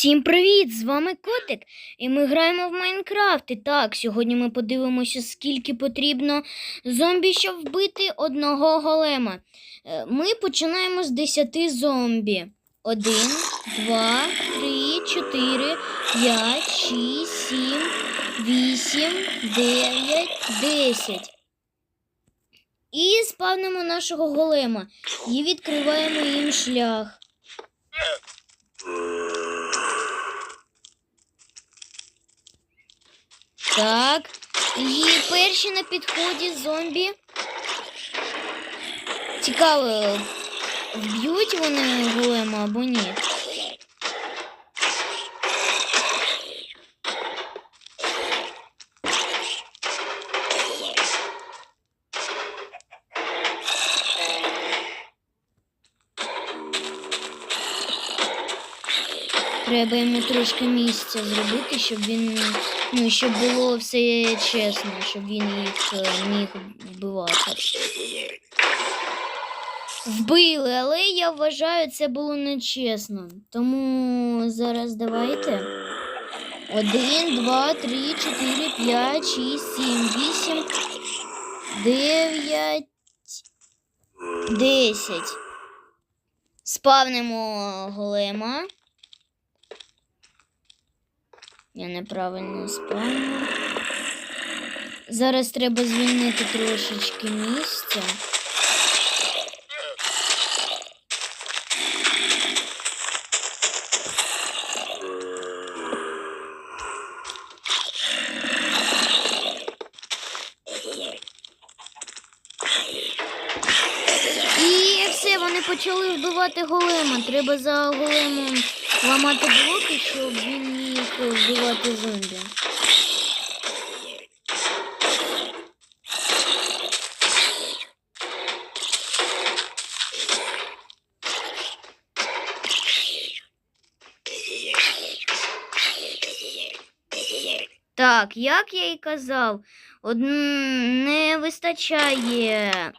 Всім привіт! З вами Котик, і ми граємо в Майнкрафт. І так, сьогодні ми подивимося, скільки потрібно зомбі, щоб вбити одного голема. Е, Ми починаємо з 10 зомбі. 1, 2, 3, 4, 5, 6, 7, 8, 9, 10. І спавнимо нашого голема і відкриваємо їм шлях. Так. І перші на підході зомбі. Цікаво, вб'ють вони голема або ні. Треба йому трошки місця зробити, щоб він, ну, щоб було все чесно, щоб він їх е, міг вбивати. Вбили, але я вважаю, це було нечесно. Тому зараз давайте. Один, два, три, чотири, п'ять, шість, сім, вісім, дев'ять, десять. Спавнимо голема. Я неправильно спавню. Зараз треба звільнити трошечки місця. І все, вони почали вбивати голема. Треба за големом ламати блоки, щоб він міг вбивати зомбі. Так, як я і казав, од... не вистачає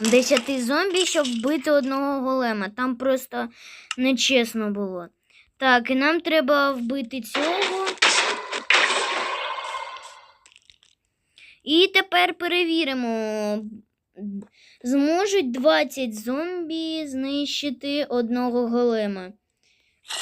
10 зомбі, щоб вбити одного голема. Там просто нечесно було. Так, і нам треба вбити цього. І тепер перевіримо. Зможуть 20 зомбі знищити одного голема.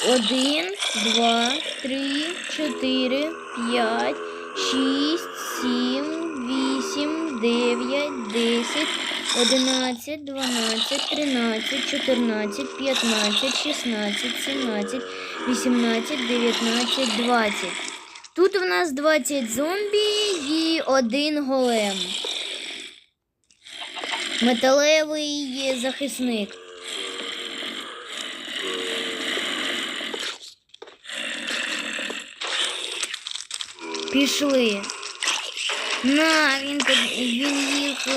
Один, два, три, чотири, п'ять, шість, сім, вісім, дев'ять, десять, одинадцять, дванадцять, тринадцять, чотирнадцять, п'ятнадцять, шістнадцять, сімнадцять, вісімнадцять, дев'ятнадцять, двадцять. Тут у нас 20 зомбі і один голем. Металевий захисник. Пішли. На, він, він їх.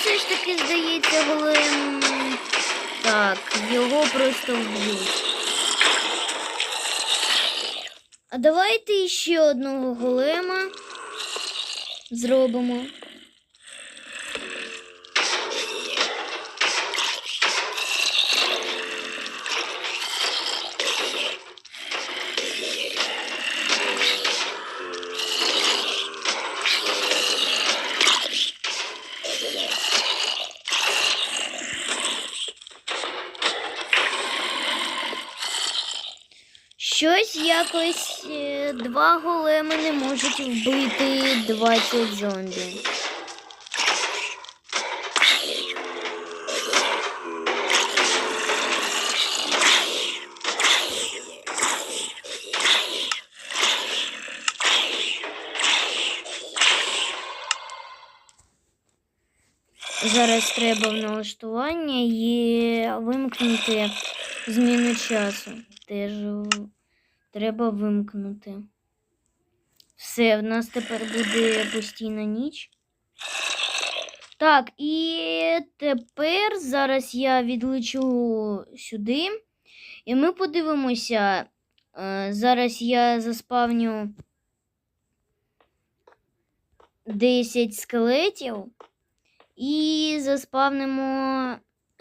Все ж таки здається, голем. Так, його просто вб'ють. А давайте ще одного голема зробимо. Щось якось е, два големи не можуть вбити 20 зомбі. Зараз треба в налаштування і вимкнути зміну часу. Теж треба вимкнути. Все, в нас тепер буде постійна ніч. Так, і тепер зараз я відлечу сюди. І ми подивимося. Е, Зараз я заспавню 10 скелетів. І заспавнимо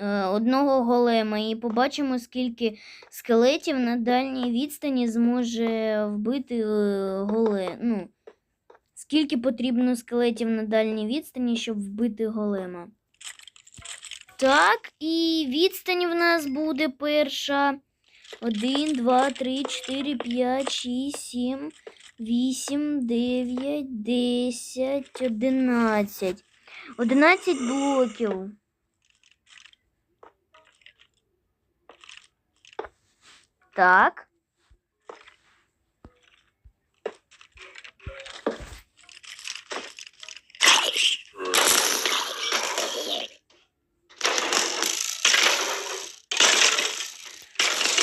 одного голема і побачимо, скільки скелетів на дальній відстані зможе вбити е, голе. Ну, скільки потрібно скелетів на дальній відстані, щоб вбити голема. Так, і відстань в нас буде перша. 1, 2, 3, 4, 5, 6, 7, 8, 9, 10, 11. 11 блоків. Так.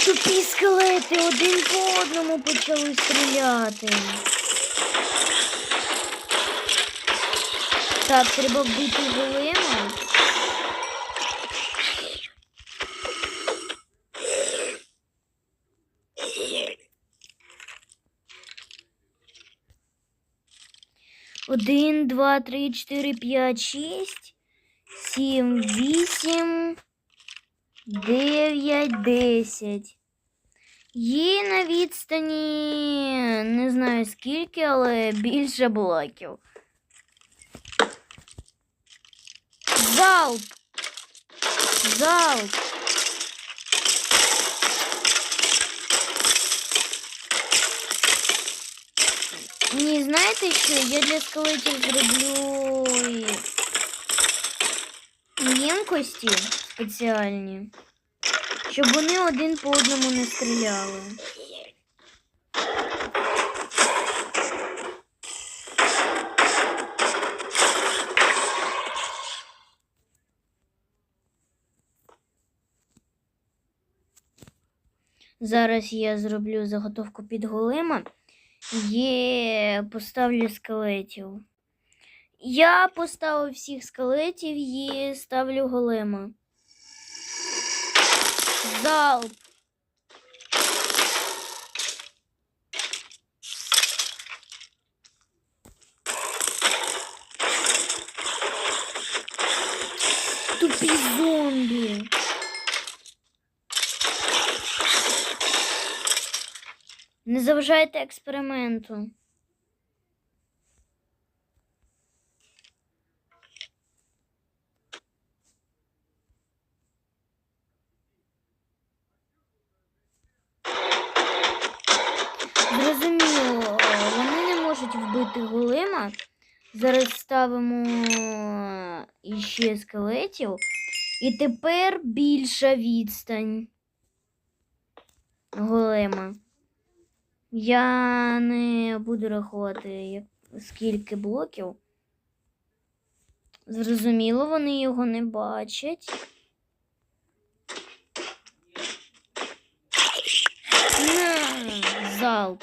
Тупі скелети один по одному почали стріляти. Так, треба вбити голема. Один, два, три, чотири, п'ять, шість, сім, вісім, дев'ять, десять. Є на відстані не знаю скільки, але більше блоків. Залп! Залп! Ні, знаєте що? Я для скелетів зроблю ємкості спеціальні, щоб вони один по одному не стріляли. Зараз я зроблю заготовку під голема. Є, поставлю скелетів. Я поставив всіх скелетів і ставлю голема. Залп. Тупі зомбі. Не заважайте експерименту. Зрозуміло, вони не можуть вбити голема. Зараз ставимо іще скелетів. І тепер більша відстань голема. Я не буду рахувати, скільки блоків. Зрозуміло, вони його не бачать. На, залп.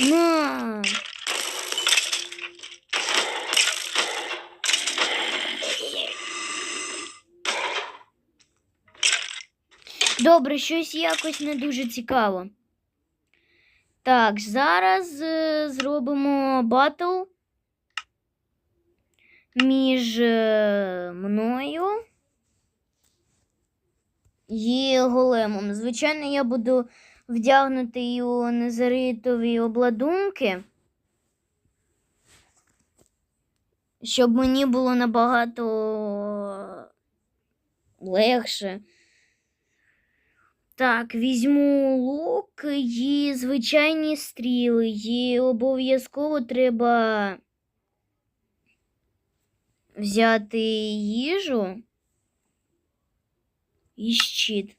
На. Добре, щось якось не дуже цікаво. Так, зараз е, зробимо батл між е, мною і големом. Звичайно, я буду вдягнути у незаритові обладунки, щоб мені було набагато легше. Так, візьму лук і звичайні стріли. І обов'язково треба взяти їжу і щит.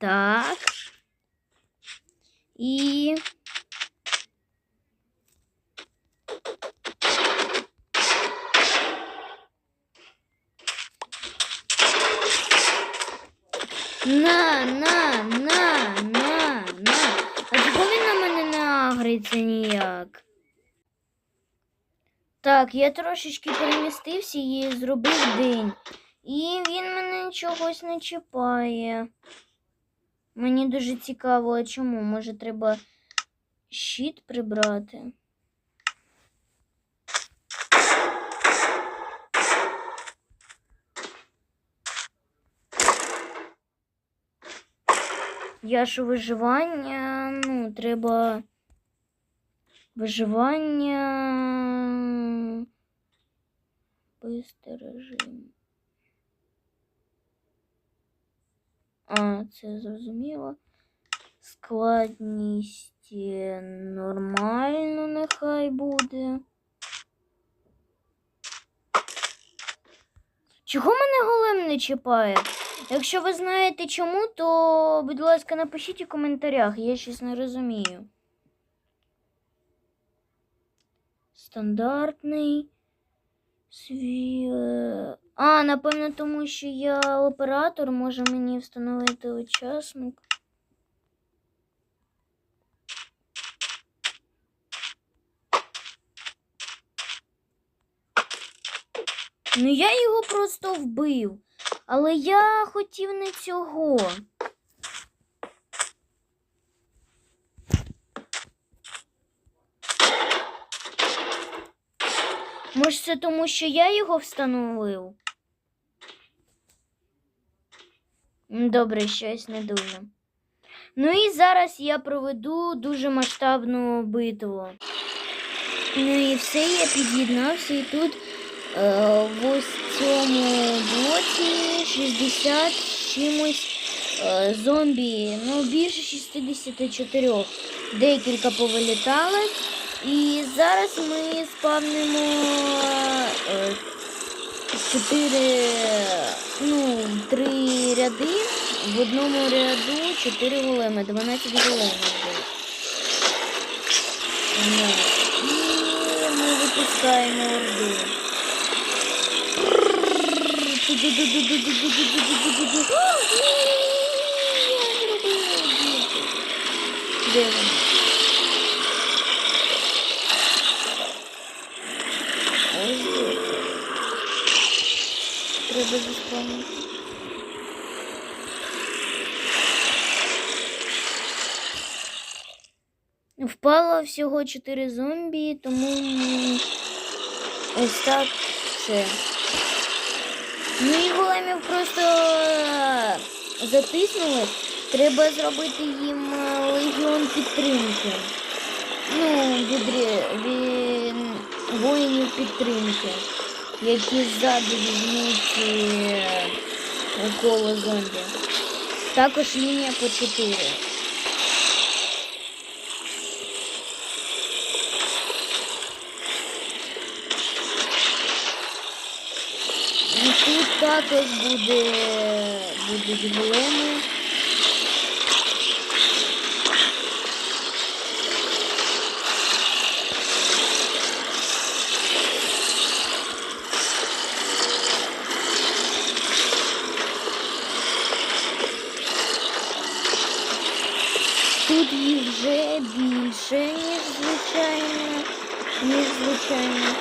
Так. І. На, на, на, на, на. А чого він на мене не агриться? ніяк. Так, я трошечки перемістився і зробив день. І він мене чогось не чіпає. Мені дуже цікаво, а чому? Може, треба щит прибрати? Я ж виживання, ну, треба виживання. Бистий режим. А, це зрозуміло. Складність нормально нехай буде. Чого мене голем не чіпає? Якщо ви знаєте чому, то, будь ласка, напишіть у коментарях, я щось не розумію. Стандартний. Свій. А, напевно, тому що я оператор, може мені встановити учасник. Ну, я його просто вбив. Але я хотів не цього. Може, це тому, що я його встановив? Добре, щось не дуже. Ну і зараз я проведу дуже масштабну битву. Ну і все, я під'єднався і тут е, в ось цьому блоці 60 чимось е, зомбі, ну більше 64. Декілька повилітали. І зараз ми спавнимо е, чотири, ну, три ряди. В одному ряду 4 големи, 12 големів. Ну, І ми випускаємо орду. Де? Ось тут. Впало всього 4 зомбі, тому ось так все. Ну і големів просто затиснули. Треба зробити їм е, легіон підтримки. Ну, від, від воїнів підтримки, які ззаду візьмуть е, коло зомбі. Також лінія по 4. І тут також буде, будуть големи. Тут їх вже більше, ніж звичайно, ніж звичайно.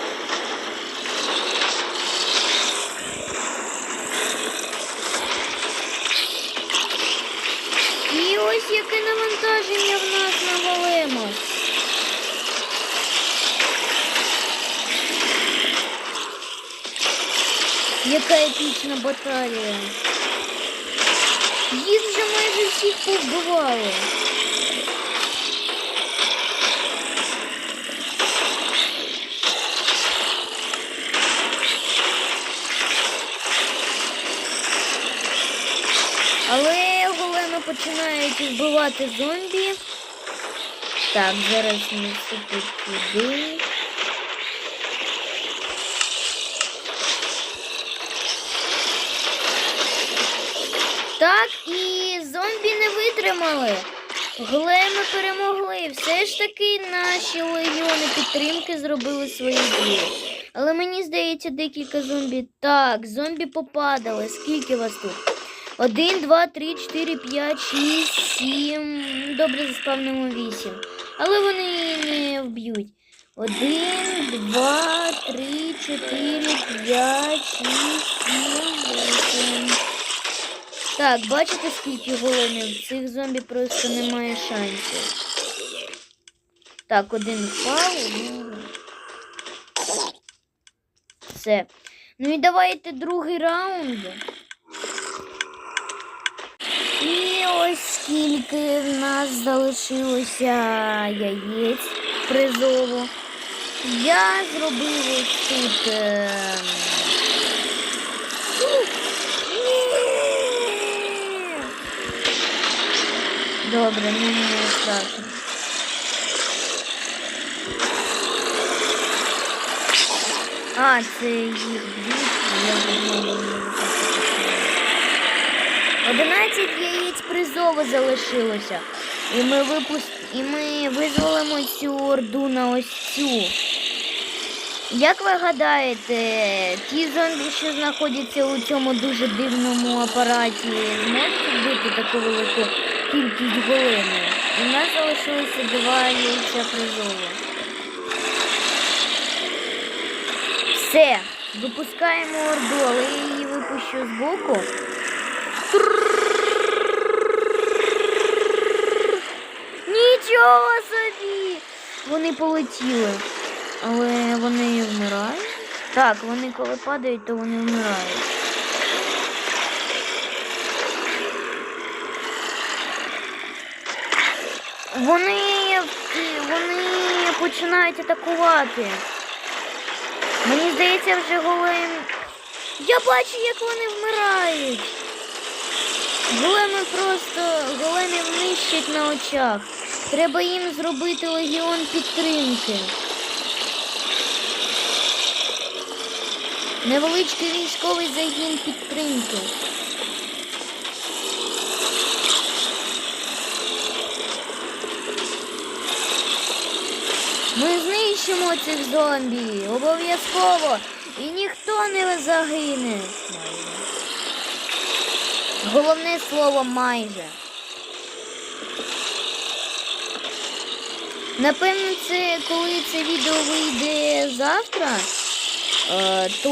І ось яке навантаження в нас на големах. Яка епічна баталія. Їх вже майже всіх повбивали. Але големи починають вбивати зомбі. Так, зараз ми тут туди. Так, і зомбі не витримали. Големи перемогли. Все ж таки наші легіони підтримки зробили свої дії. Але мені здається, декілька зомбі. Так, зомбі попадали. Скільки вас тут? Один, два, три, чотири, п'ять, шість, сім. Добре, заспавнимо вісім. але вони не вб'ють. Один, два, три, чотири, п'ять, шість, сім, вісім. Так, бачите, скільки големів? Цих зомбі просто немає шансів. Так, один впав. Все. Ну і давайте другий раунд. І ось скільки в нас залишилося яєць призово. Я зробив ось тут. Е... Добре, мені не страшно. А, це їх дві, я думаю, 11 яєць призово залишилося. І ми випуст... і ми визволимо цю орду на ось цю. Як ви гадаєте, ті зомбі, що знаходяться у цьому дуже дивному апараті, зможуть бути таку велику кількість голини? У нас залишилося два яйця призову. Все, випускаємо орду, але я її випущу збоку. боку. Вони полетіли. Але вони вмирають. Так, вони коли падають, то вони вмирають. Вони, вони починають атакувати. Мені здається, вже голем. Я бачу, як вони вмирають. Големи просто големів нищать на очах. Треба їм зробити легіон підтримки. Невеличкий військовий загін підтримки. Ми знищимо цих зомбі обов'язково і ніхто не загине. Головне слово майже. Напевно, це коли це відео вийде завтра, е, то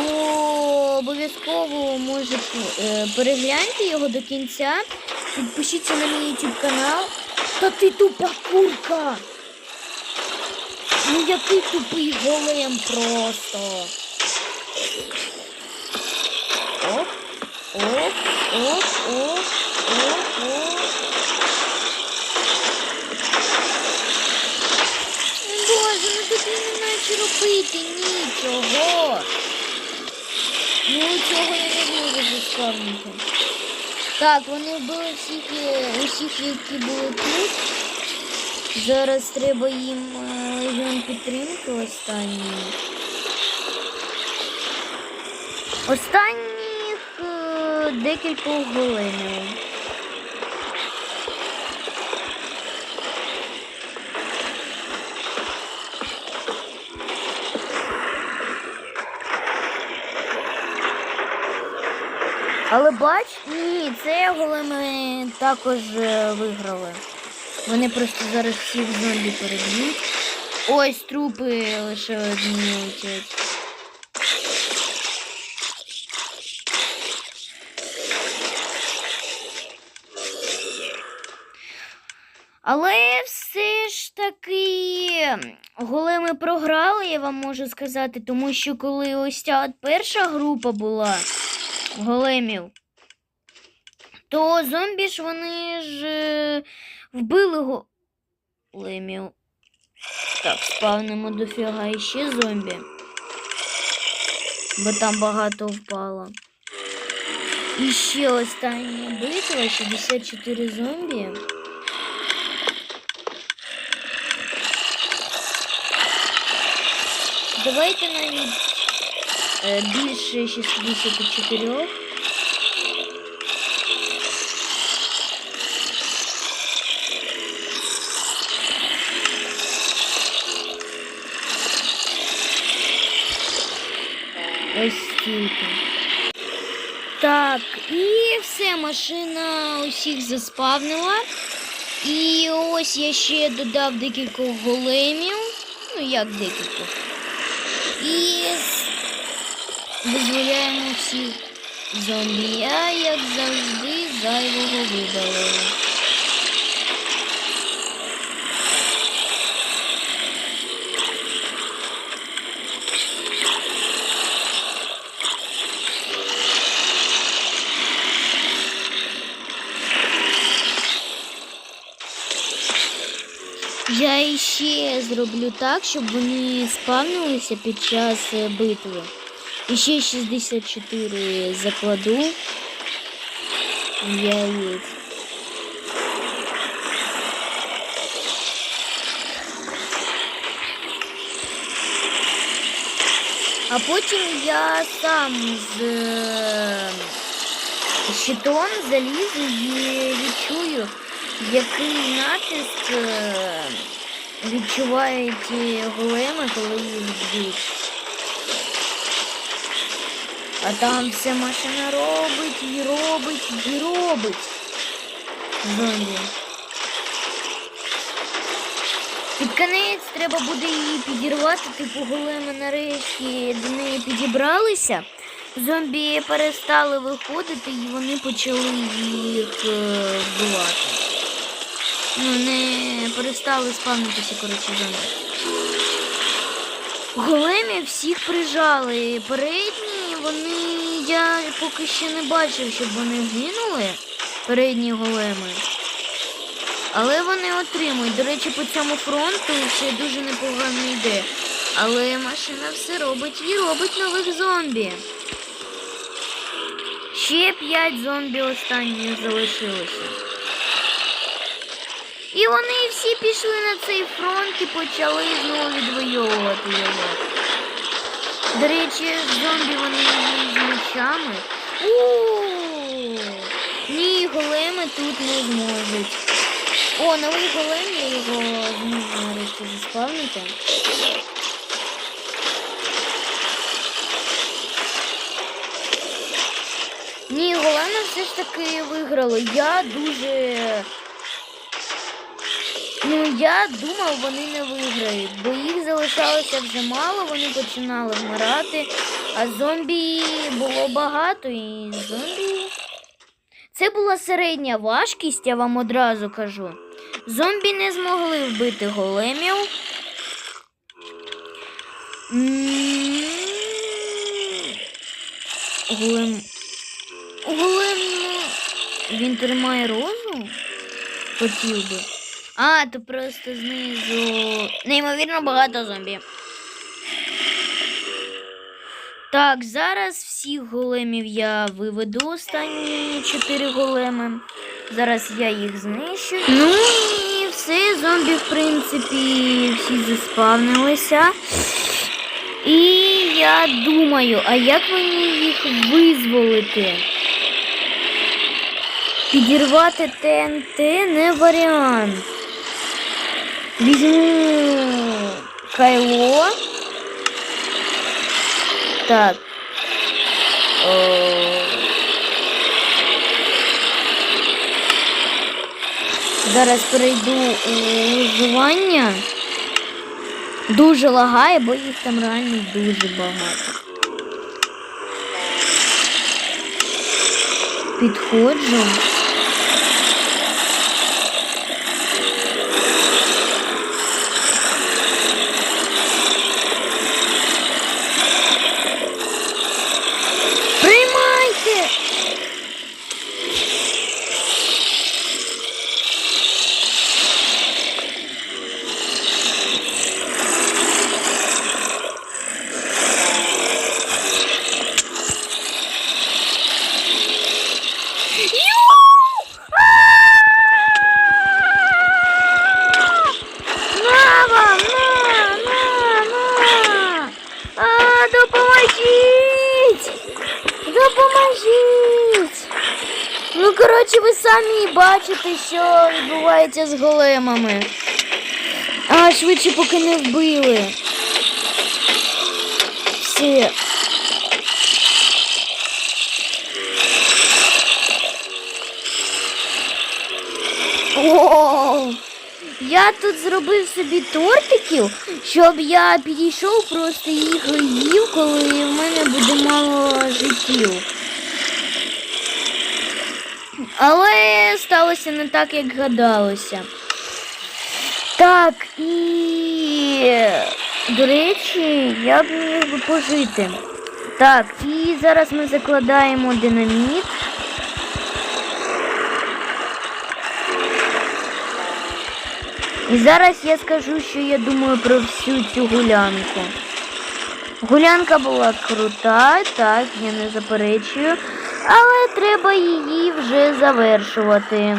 обов'язково може е, перегляньте його до кінця. Підпишіться на мій YouTube канал. Та ти тупа курка! Ну який тупий голем просто. Оп, оп, оп, оп, оп, оп. Наче робити нічого. Ну цього я не можу заскарнути. Так, вони вбили всіх, е, усіх, які були тут. Зараз треба їм легіон підтримки останній. Останніх е, декількох големів. Але бач, ні, це големи також е, виграли. Вони просто зараз всіх зомбі переб'ють. Ось трупи лише одні летять. Але все ж таки големи програли, я вам можу сказати, тому що коли ось ця перша група була големів, то зомбі ж вони ж е, вбили големів. Так, спавнимо дофіга іще зомбі. Бо там багато впало. І ще остання битва, 64 зомбі. Давайте навіть більше 64. Ось стільки. Так, і все, машина усіх заспавнила. І ось я ще додав декількох големів. Ну, як декількох. І визволяємо всіх зомбі. Я, як завжди, зайвого видалив. Я іще зроблю так, щоб вони спавнилися під час е, битви. І ще 64 закладу яєць. А потім я сам з е, щитом залізу і відчую, який натиск е, відчувають големи, коли їх б'ють. А там все машина робить і робить і робить. Зомбі. Під кінець треба буде її підірвати, типу големи нарешті до неї підібралися. Зомбі перестали виходити і вони почали їх е, вбивати. Ну, не перестали спавнитися, коротше, зомбі. Големі всіх прижали. Передні вони я поки ще не бачив, щоб вони гинули. Передні големи. Але вони отримують. До речі, по цьому фронту все дуже непогано йде. Але машина все робить і робить нових зомбі. Ще п'ять зомбі останніх залишилося. І вони всі пішли на цей фронт і почали знову відвоювати його. До речі, зомбі вони є з мечами. Ні, големи тут не зможуть. О, новий голем, я його зможу нарешті заспавнити. Ні, големи все ж таки виграли. Я дуже. Ну, я думав, вони не виграють, бо їх залишалося вже мало, вони починали вмирати, а зомбі було багато і зомбі. Це була середня важкість, я вам одразу кажу. Зомбі не змогли вбити големів. Голем. Голем. ну, Він тримає розу? Хотів би. А, то просто знизу. Неймовірно багато зомбі. Так, зараз всіх големів я виведу останні чотири големи. Зараз я їх знищу. Ну і все, зомбі, в принципі, всі заспавнилися. І я думаю, а як мені їх визволити? Підірвати ТНТ не варіант. Візьму кайло. Так. Зараз перейду у виживання. Дуже лагає, бо їх там реально дуже багато. Підходжу. Приймайте! На вам, на, на, на! А, допоможіть! Допоможіть! Ну, коротше, ви самі бачите, що відбувається з големами. А, швидше поки не вбили. Все. Я тут зробив собі тортиків, щоб я підійшов, просто їх їв, коли в мене буде мало життів. Але сталося не так, як гадалося. Так, і до речі, я б міг би пожити. Так, і зараз ми закладаємо динаміт. І зараз я скажу, що я думаю про всю цю гулянку. Гулянка була крута, так, я не заперечую, але треба її вже завершувати.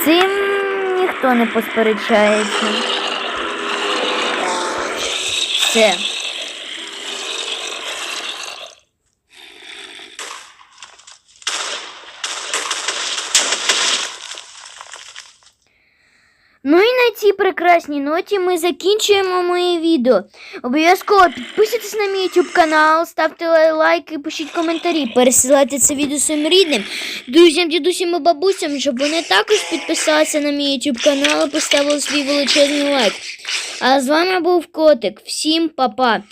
З цим ніхто не посперечається. Все. Ну і на цій прекрасній ноті ми закінчуємо моє відео. Обов'язково підписуйтесь на мій YouTube канал, ставте лай- лайки, пишіть коментарі, пересилайте це відео своїм рідним, друзям, дідусям і бабусям, щоб вони також підписалися на мій YouTube канал і поставили свій величезний лайк. А з вами був Котик. Всім па-па.